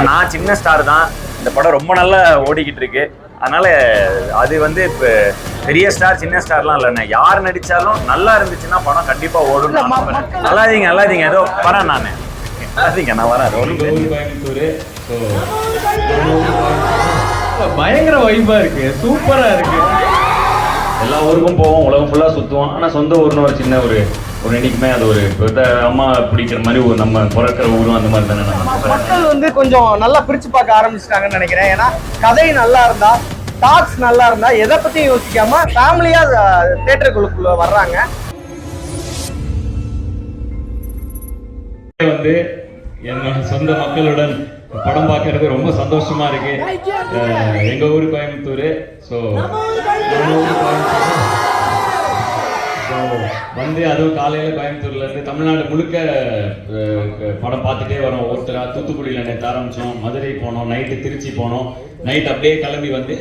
நான் சின்ன ஸ்டார் தான். இந்த படம் ரொம்ப நல்லா ஓடிக்கிட்டு இருக்கு. அதனால அது வந்து இப்போ பெரிய ஸ்டார் சின்ன ஸ்டார்லாம் இல்லைண்ணே யார் நடிச்சாலும் நல்லா இருந்துச்சுன்னா படம் கண்டிப்பா ஓடும் இல்ல, ம- மக்கள் நல்லா இருங்க நல்லா இருங்க ஏதோ வரேன். நான் நல்லா இருங்க நான் வரேன் பயங்கர வைபா இருக்கு. சூப்பரா இருக்கு. எல்லா ஊருக்கும் போவோம். உலகம் ஃபுல்லாக சுற்றுவோம் ஆனால் சொந்த ஊர்னு ஒரு சின்ன ஒரு ஒரு என்னைக்குமே அது ஒரு அம்மா பிடிக்கிற மாதிரி ஒரு நம்ம பிறக்கிற ஊரும் அந்த மாதிரி தானே நம்ம மக்கள் வந்து கொஞ்சம் நல்லா பிரிச்சு பார்க்க ஆரம்பிச்சிட்டாங்கன்னு நினைக்கிறேன். ஏன்னா கதை நல்லா இருந்தா டாக்ஸ் நல்லா இருந்தா எதை பத்தியும் யோசிக்காம ஃபேமிலியா தேட்டருக்குள்ள வர்றாங்க. வந்து என்னோட சொந்த மக்களுடன் படம் பார்க்கறது ரொம்ப சந்தோஷமா இருக்கு. எங்க ஊர் கோயம்புத்தூர். ஸோ வந்து அதுவும் காலையில் கோயம்புத்தூர்லேருந்து தமிழ்நாடு முழுக்க படம் பார்த்துட்டே வரோம். ஒருத்தராக தூத்துக்குடியில் நேற்று ஆரம்பித்தோம் மதுரை போனோம். நைட்டு திருச்சி போனோம். நைட் அப்படியே கிளம்பி வந்து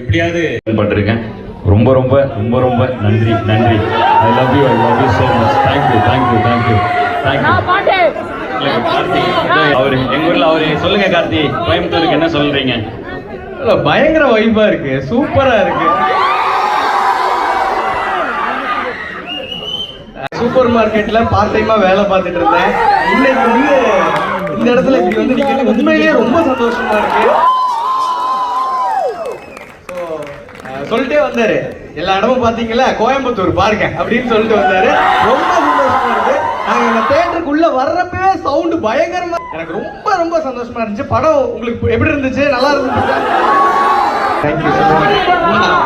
எப்படியாவது பண்ணிருக்கேன் ரொம்ப ரொம்ப ரொம்ப ரொம்ப நன்றி நன்றி. I love you I love you so much thank you thank you thank you thank you Karthi அவரு எங்க ஊர்ல அவரு சொல்லுங்க கார்த்தி கோயம்புத்தூருக்கு என்ன சொல்றீங்க? பயங்கர வைப்பாக இருக்கு. சூப்பரா இருக்கு. சூப்பர் மார்க்கெட்ல பார்ட் டைமா வேலை பார்த்துட்டு இருந்தேன். இன்னைக்கு வந்து இந்த இடத்துல இப்படி வந்து நிக்கிறது உண்மையிலேயே ரொம்ப சந்தோஷமா இருக்கு. சொல்லிட்டே வந்தாரு. எல்லா இடமும் பாத்தீங்களா கோயம்புத்தூர் பாருங்க அப்படின்னு சொல்லிட்டு வந்தாரு. ரொம்ப சந்தோஷமா இருக்கு. நாங்க இந்த தேட்டருக்குள்ள வர்றப்பவே சவுண்ட் பயங்கரமா எனக்கு ரொம்ப ரொம்ப சந்தோஷமா இருந்துச்சு. படம் உங்களுக்கு எப்படி இருந்துச்சு? நல்லா இருந்துச்சு? தேங்க்யூ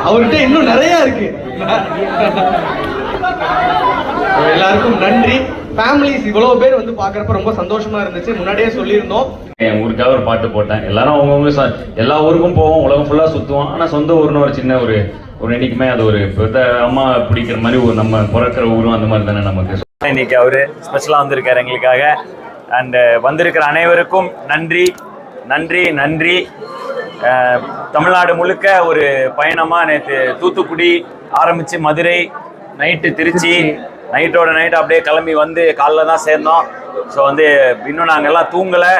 அவர்கிட்ட இன்னும் நிறைய இருக்கு. எல்லாருக்கும் நன்றி. ஃபேமிலிஸ் இவ்வளவு பேர் வந்து பாக்குறப்ப ரொம்ப சந்தோஷமா இருந்துச்சு. முன்னாடியே சொல்லியிருந்தோம். என் ஊருக்காக ஒரு பாட்டு போட்டேன். எல்லாரும் அவங்கவுங்க எல்லா ஊருக்கும் போவோம். உலகம் ஃபுல்லா சுத்துவோம். ஆனா சொந்த ஊர்னு ஒரு சின்ன ஒரு ஒரு என்னைக்குமே அது ஒரு பெத்த அம்மா பிடிக்கிற மாதிரி ஒரு நம்ம பிறக்கிற ஊரும் அந்த மாதிரி தானே நமக்கு. இன்னைக்கு அவரு ஸ்பெஷலா வந்திருக்காரு எங்களுக்காக. அண்ட் வந்திருக்கிற அனைவருக்கும் நன்றி நன்றி நன்றி. தமிழ்நாடு முழுக்க ஒரு பயணமா நேற்று தூத்துக்குடி ஆரம்பிச்சு மதுரை நைட்டு திருச்சி நைட்டோட நைட் அப்படியே கிளம்பி வந்து காலைல தான் சேர்ந்தோம். ஸோ வந்து இன்னும் நாங்கள் எல்லாம் தூங்கலை.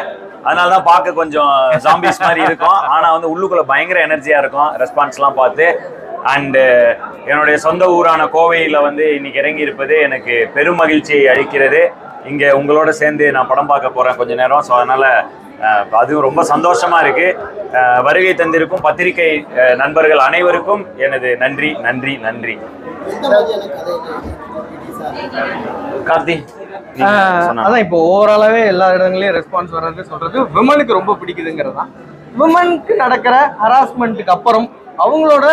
அதனால தான் பார்க்க கொஞ்சம் ஜாம்பிஸ் மாதிரி இருக்கும். ஆனால் வந்து உள்ளுக்குள்ளே பயங்கர எனர்ஜியாக இருக்கும். ரெஸ்பான்ஸ்லாம் பார்த்து. அண்டு என்னுடைய சொந்த ஊரான கோவையில் வந்து இன்னைக்கு இறங்கி இருப்பது எனக்கு பெரும் மகிழ்ச்சியை அளிக்கிறது. இங்கே உங்களோட சேர்ந்து நான் படம் பார்க்க போகிறேன் கொஞ்ச நேரம். ஸோ அதனால் அதுவும் ரொம்ப சந்தோஷமாக இருக்குது வருகை தந்திருக்கும் பத்திரிகை நண்பர்கள் அனைவருக்கும் எனது நன்றி நன்றி நன்றி. கார்த்தி. அதான் இப்போ ஓவராலாவே எல்லா இடங்களையும் ரெஸ்பான்ஸ் வர்றது சொல்றது விமனுக்கு ரொம்ப பிடிக்குதுங்கிறது தான் விமனுக்கு நடக்கிற ஹராஸ்மெண்ட்டுக்கு அப்புறம் அவங்களோட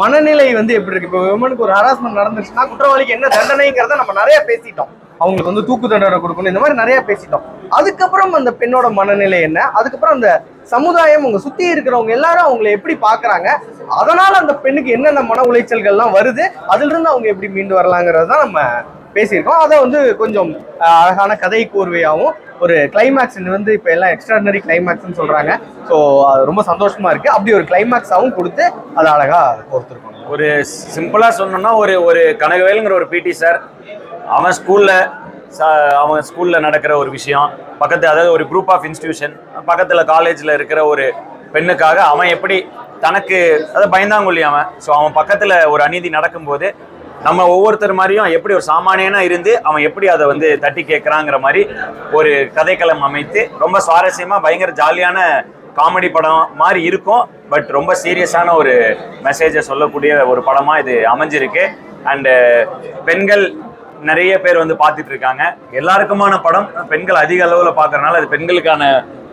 மனநிலை வந்து எப்படி இருக்கு? இப்போ விமனுக்கு ஒரு ஹராஸ்மெண்ட் நடந்துச்சுன்னா குற்றவாளிக்கு என்ன தண்டனைங்கிறத நம்ம நிறைய பேசிட்டோம். அவங்களுக்கு வந்து தூக்கு தண்டனை கொடுக்கணும் இந்த மாதிரி நிறைய பேசிட்டோம். அதுக்கப்புறம் அந்த பெண்ணோட மனநிலை என்ன? அதுக்கப்புறம் அந்த சமுதாயம் உங்க சுத்தி இருக்கிறவங்க எல்லாரும் அவங்களை எப்படி பாக்குறாங்க? அதனால அந்த பெண்ணுக்கு என்னென்ன மன உளைச்சல்கள்லாம் வருது? அதுல இருந்து அவங்க எப்படி மீண்டு வரலாங்கிறது தான் நம்ம பேசியிருக்கோம். அதை வந்து கொஞ்சம் அழகான கதை கோர்வையாகவும் ஒரு கிளைமேக்ஸ் வந்து இப்போ எல்லாம் எக்ஸ்ட்ராடனரி கிளைமேக்ஸ்னு சொல்கிறாங்க ஸோ அது ரொம்ப சந்தோஷமாக இருக்குது அப்படி ஒரு கிளைமேக்ஸாகவும் கொடுத்து அதை அழகாக கோர்த்துருக்கோம். ஒரு சிம்பிளாக சொன்னோம்னா ஒரு ஒரு கனகவேலுங்கிற ஒரு பிடி சார் அவன் ஸ்கூல்ல அவன் ஸ்கூலில் நடக்கிற ஒரு விஷயம். பக்கத்து அதாவது ஒரு குரூப் ஆஃப் இன்ஸ்டியூஷன் பக்கத்தில் காலேஜில் இருக்கிற ஒரு பெண்ணுக்காக அவன் எப்படி தனக்கு அதாவது பயந்தாங்கொல்லி அவன். ஸோ அவன் பக்கத்தில் ஒரு அநீதி நடக்கும்போது நம்ம ஒவ்வொருத்தர் மாதிரியும் எப்படி ஒரு சாமானியனா இருந்து அவன் எப்படி அதை வந்து தட்டி கேட்கறாங்கிற மாதிரி ஒரு கதைக்களம் அமைத்து ரொம்ப சுவாரஸ்யமா பயங்கர ஜாலியான காமெடி படம் மாதிரி இருக்கும். பட் ரொம்ப சீரியஸான ஒரு மெசேஜை சொல்லக்கூடிய ஒரு படமா இது அமைஞ்சிருக்கு. அண்டு பெண்கள் நிறைய பேர் வந்து பார்த்துட்டு இருக்காங்க. எல்லாருக்குமான படம் பெண்கள் அதிக அளவில் பார்க்கறனால அது பெண்களுக்கான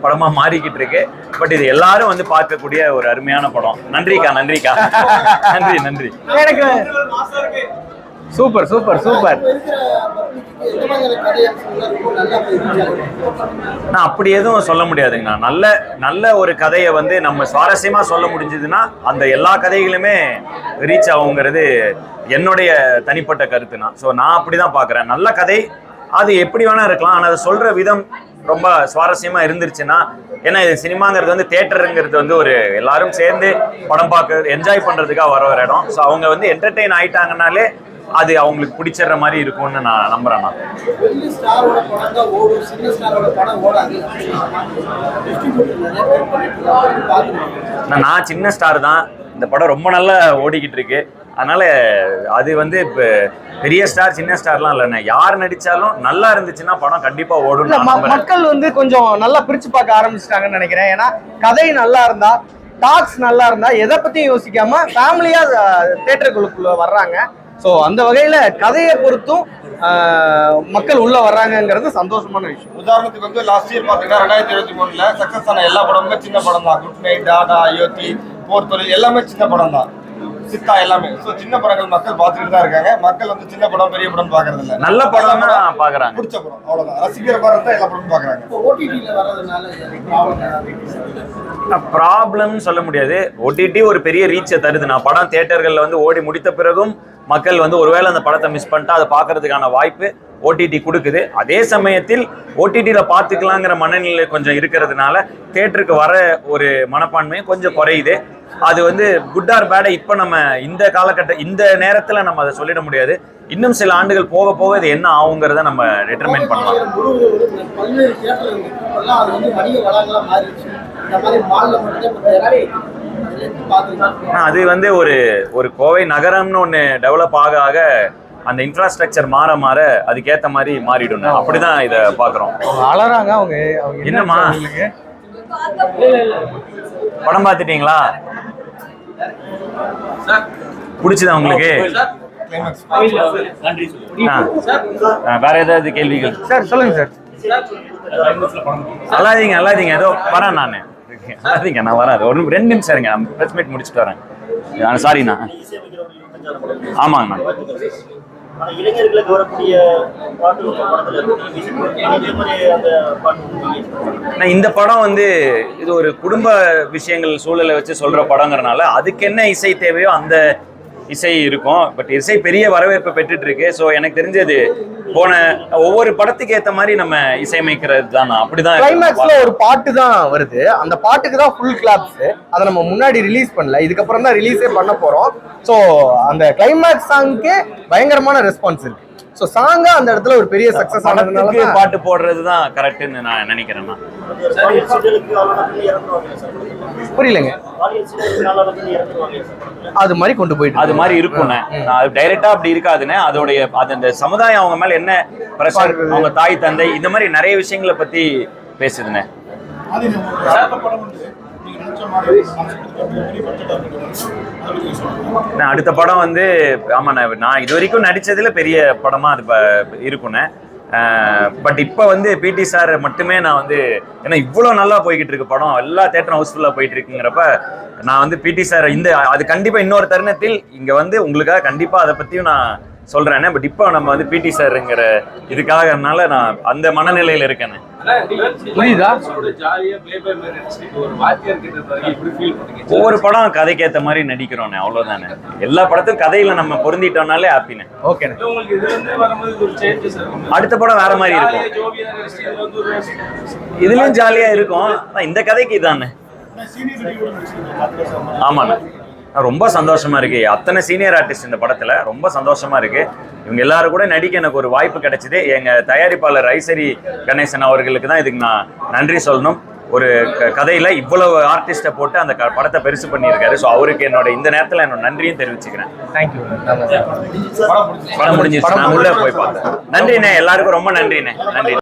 படமா மாறிக்கிட்டு இருக்கு. பட் இது எல்லாரும் வந்து பார்க்கக்கூடிய ஒரு அருமையான படம். நன்றிக்கா நன்றிக்கா. நன்றி நன்றி. எனக்கு சூப்பர் சூப்பர் சூப்பர். நான் அப்படி எதுவும் சொல்ல முடியாதுங்கண்ணா. நல்ல நல்ல ஒரு கதையை வந்து நம்ம சுவாரஸ்யமா சொல்ல முடிஞ்சதுன்னா அந்த எல்லா கதைகளுமே ரீச் ஆகுங்கிறது என்னுடைய தனிப்பட்ட கருத்துனா ஸோ நான் அப்படிதான் பார்க்குறேன். நல்ல கதை. அது எப்படி வேணா இருக்கலாம். ஆனால் அதை சொல்ற விதம் ரொம்ப சுவாரஸ்யமா இருந்துருச்சுன்னா ஏன்னா இது சினிமாங்கிறது வந்து தேட்டருங்கிறது வந்து ஒரு எல்லாரும் சேர்ந்து படம் பார்க்க என்ஜாய் பண்றதுக்காக வர ஒரு இடம். ஸோ அவங்க வந்து என்டர்டெயின் ஆயிட்டாங்கனாலே அது அவங்களுக்கு பிடிச்சிடுற மாதிரி இருக்கும்னு நான் நம்புறேன் நான். நான் சின்ன ஸ்டார் தான். இந்த படம் ரொம்ப நல்லா ஓடிக்கிட்டு இருக்கு. அதனால அது வந்து இப்போ பெரிய ஸ்டார் சின்ன ஸ்டார்லாம் இல்லைண்ணே யார் நடிச்சாலும் நல்லா இருந்துச்சுன்னா படம் கண்டிப்பா ஓடும் மக்கள் வந்து கொஞ்சம் நல்லா பிரிச்சு பார்க்க ஆரம்பிச்சிட்டாங்கன்னு நினைக்கிறேன். ஏன்னா கதை நல்லா இருந்தா டாக்ஸ் நல்லா இருந்தா எதை பத்தியும் யோசிக்காம ஃபேமிலியா தேட்டருக்குள்ள வர்றாங்க. ஸோ அந்த வகையில கதையை பொறுத்தும் மக்கள் உள்ள வர்றாங்கங்கிறது சந்தோஷமான விஷயம். உதாரணத்துக்கு வந்து லாஸ்ட் இயர் பாத்தீங்கன்னா ரெண்டாயிரத்தி இருபத்தி மூணுல சக்சஸ் ஆன எல்லா படமுமே சின்ன படம் தான் குட் நைட் டாடா அயோத்தி போர் தொழில் எல்லாமே சின்ன படம் தான் சித்தா எல்லாமே. ஸோ சின்ன படங்கள் மக்கள் பார்த்துக்கிட்டு தான் இருக்காங்க. மக்கள் வந்து சின்ன படம் பெரிய படம் பாக்குறது இல்ல நல்ல படம் தான் பாக்குறாங்க பிடிச்ச படம். அவ்வளவுதான். ரசிக்கிற படம் தான் எல்லா படமும் பாக்குறாங்க இப்போ ஓடிடியில் வர்றதுனால ப்ராப்ளம் ஏதாவது ப்ராப்ளம் சொல்ல முடியாது. ஓடிடி ஒரு பெரிய ரீச்சை தருது. நான் படம் தியேட்டர்கள்ல வந்து ஓடி முடித்த பிறகும் மக்கள் வந்து ஒருவேளை அந்த படத்தை மிஸ் பண்ணிட்டா அதை பார்க்கறதுக்கான வாய்ப்பு ஓடிடி கொடுக்குது. அதே சமயத்தில் ஓடிடியில் பார்த்துக்கலாங்கிற மனநிலை கொஞ்சம் இருக்கிறதுனால தேட்டருக்கு வர ஒரு மனப்பான்மையும் கொஞ்சம் குறையுது. அது வந்து குட் ஆர் பேடை இப்போ நம்ம இந்த காலகட்ட இந்த நேரத்தில் நம்ம அதை சொல்லிட முடியாது. இன்னும் சில ஆண்டுகள் போக போக இது என்ன ஆகுங்கிறத நம்ம டிட்டர்மைன் பண்ணலாம். அது வந்து ஒரு ஒரு கோவை நகரம்னு ஒன்று டெவலப் ஆக ஆக அந்த இன்ஃப்ராஸ்ட்ரக்சர் மாற மாற அதுக்கேற்ற மாதிரி மாறிடும் அப்படிதான் இதை பார்க்குறோம். அலறாங்க அவங்க என்னம்மா? படம் பார்த்துட்டீங்களா? பிடிச்சதா உங்களுக்கு? வேற ஏதாவது கேள்விகள்? சார் சொல்லுங்க சார். அல்லாதீங்க அல்லாதீங்க. ஏதோ வரேன் நான். அல்லாதீங்க நான் வரேன் ஒன்று ரெண்டு நிமிஷம் இருங்க நான் ப்ரெஸ் மீட் முடிச்சுட்டு வரேன். சாரிண்ணா ஆமாங்கண்ணா இந்த படம் வந்து இது ஒரு குடும்ப விஷயங்கள் சூழலை வச்சு சொல்ற படங்கிறனால அதுக்கு என்ன இசை தேவையோ அந்த இசை இருக்கும். பட் இசை பெரிய வரவேற்பை பெற்றுட்டு இருக்கு ஸோ எனக்கு தெரிஞ்சது போன ஒவ்வொரு படத்துக்கு ஏத்த மாதிரி நம்ம இசையமைக்கிறது தான். அப்படிதான் கிளைமேக்ஸ்ல ஒரு பாட்டு தான் வருது. அந்த பாட்டுக்கு தான் ஃபுல் கிளாப்ஸ் அதை நம்ம முன்னாடி ரிலீஸ் பண்ணல. இதுக்கப்புறம் தான் ரிலீஸே பண்ண போறோம். ஸோ அந்த கிளைமேக்ஸ் சாங்க்கே பயங்கரமான ரெஸ்பான்ஸ் இருக்கு. ஸோ சாங்கா அந்த இடத்துல ஒரு பெரிய சக்சஸ் ஆனதுனால பாட்டு போடுறது தான் கரெக்ட்னு நான் நினைக்கிறேன் புரியலங்க. அது மாதிரி கொண்டு போயிட்டு அது மாதிரி இருக்கும்ண்ணே அது டைரக்டா அப்படி இருக்காதுண்ணே அதோடைய அது அந்த சமுதாயம் அவங்க மேல என்ன பிரஷர். அவங்க தாய் தந்தை இந்த மாதிரி நிறைய விஷயங்களை பத்தி பேசுதுண்ணே நான் அடுத்த படம் வந்து நீங்க நான் அடுத்த படம் வந்து ஆமாண்ணே நான் இது வரைக்கும் நடிச்சதுல பெரிய படமா அது இருக்குண்ணே பட் இப்போ வந்து பிடி சார் மட்டுமே நான் வந்து ஏன்னா இவ்வளோ நல்லா போய்கிட்டு இருக்கு படம். எல்லா தேட்டரும் ஹவுஸ்ஃபுல்லாக போயிட்டு இருக்குங்கிறப்ப நான் வந்து பிடி சார் இந்த அது கண்டிப்பாக இன்னொரு தருணத்தில் இங்கே வந்து உங்களுக்காக கண்டிப்பாக அதை பற்றியும் நான் சொல்கிறேனே பட் இப்போ நம்ம வந்து பிடி சார்ங்கிற இதுக்காகனால நான் அந்த மனநிலையில் இருக்கேன்னு புரியுதா? ஒவ்வொரு படம் கதைக்கேற்ற மாதிரி நடிக்கிறோண்ணே அவ்வளோதானே எல்லா படத்துக்கும் கதையில் நம்ம பொருந்திட்டோம்னாலே ஹாப்பினே ஓகேண்ணே அடுத்த படம் வேற மாதிரி இருக்கும். இதுலயும் ஜாலியா இருக்கும். இந்த கதைக்கு இதானே? ஆமாண்ணே. ரொம்ப சந்தோஷமா இருக்கு. அத்தனை சீனியர் ஆர்டிஸ்ட் இந்த படத்துல ரொம்ப சந்தோஷமா இருக்கு. இவங்க எல்லாரும் கூட நடிக்க எனக்கு ஒரு வாய்ப்பு கிடைச்சது. எங்க தயாரிப்பாளர் ஐசரி கணேசன் அவர்களுக்கு தான் இதுக்கு நான் நன்றி சொல்லணும். ஒரு க- கதையில இவ்வளவு ஆர்டிஸ்ட்டை போட்டு அந்த படத்தை பெருசு பண்ணியிருக்காரு. ஸோ அவருக்கு என்னோட இந்த நேரத்துல என்னோட நன்றியும் தெரிவிச்சுக்கிறேன். தேங்க்யூ படம் முடிஞ்சிருச்சு நான் உள்ள போய் பார்த்தேன். நன்றிண்ணே. எல்லாருக்கும் ரொம்ப நன்றிண்ணே. நன்றி.